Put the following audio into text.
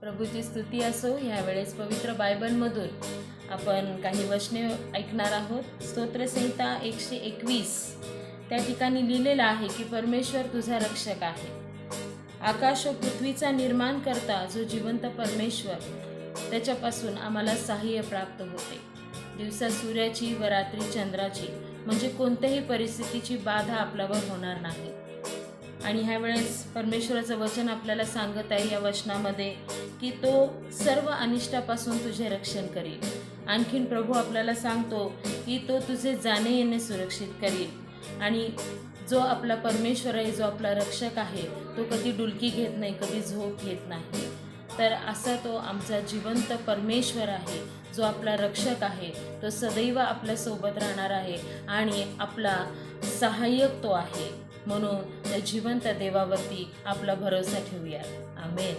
प्रभूची स्तुती असो ह्यावेळेस पवित्र बायबलमधून आपण काही वचने ऐकणार आहोत. स्तोत्रसंहिता एकशे एकवीस. त्या ठिकाणी लिहिलेलं आहे की परमेश्वर तुझा रक्षक आहे. आकाश व पृथ्वीचा निर्माण करता जो जिवंत परमेश्वर त्याच्यापासून आम्हाला सहाय्य प्राप्त होते. दिवसा सूर्याची व रात्री चंद्राची म्हणजे कोणत्याही परिस्थितीची बाधा आपल्यावर होणार नाही. आणि ह्या वेळेस परमेश्वराचं वचन आपल्याला सांगत आहे या वचनामध्ये की तो सर्व अनिष्टापासून तुझे रक्षण करील. आणखीन प्रभू आपल्याला सांगतो की तो तुझे जाणे येणे सुरक्षित करील. आणि जो आपला परमेश्वर आहे जो आपला रक्षक आहे तो कधी डुलकी घेत नाही कधी झोप घेत नाही. तर असा तो आमचा जिवंत परमेश्वर आहे जो आपला रक्षक आहे तो सदैव आपल्यासोबत राहणार आहे आणि आपला सहाय्यक तो आहे. म्हणून त्या जिवंत देवावरती आपला भरोसा ठेवूया आमेन.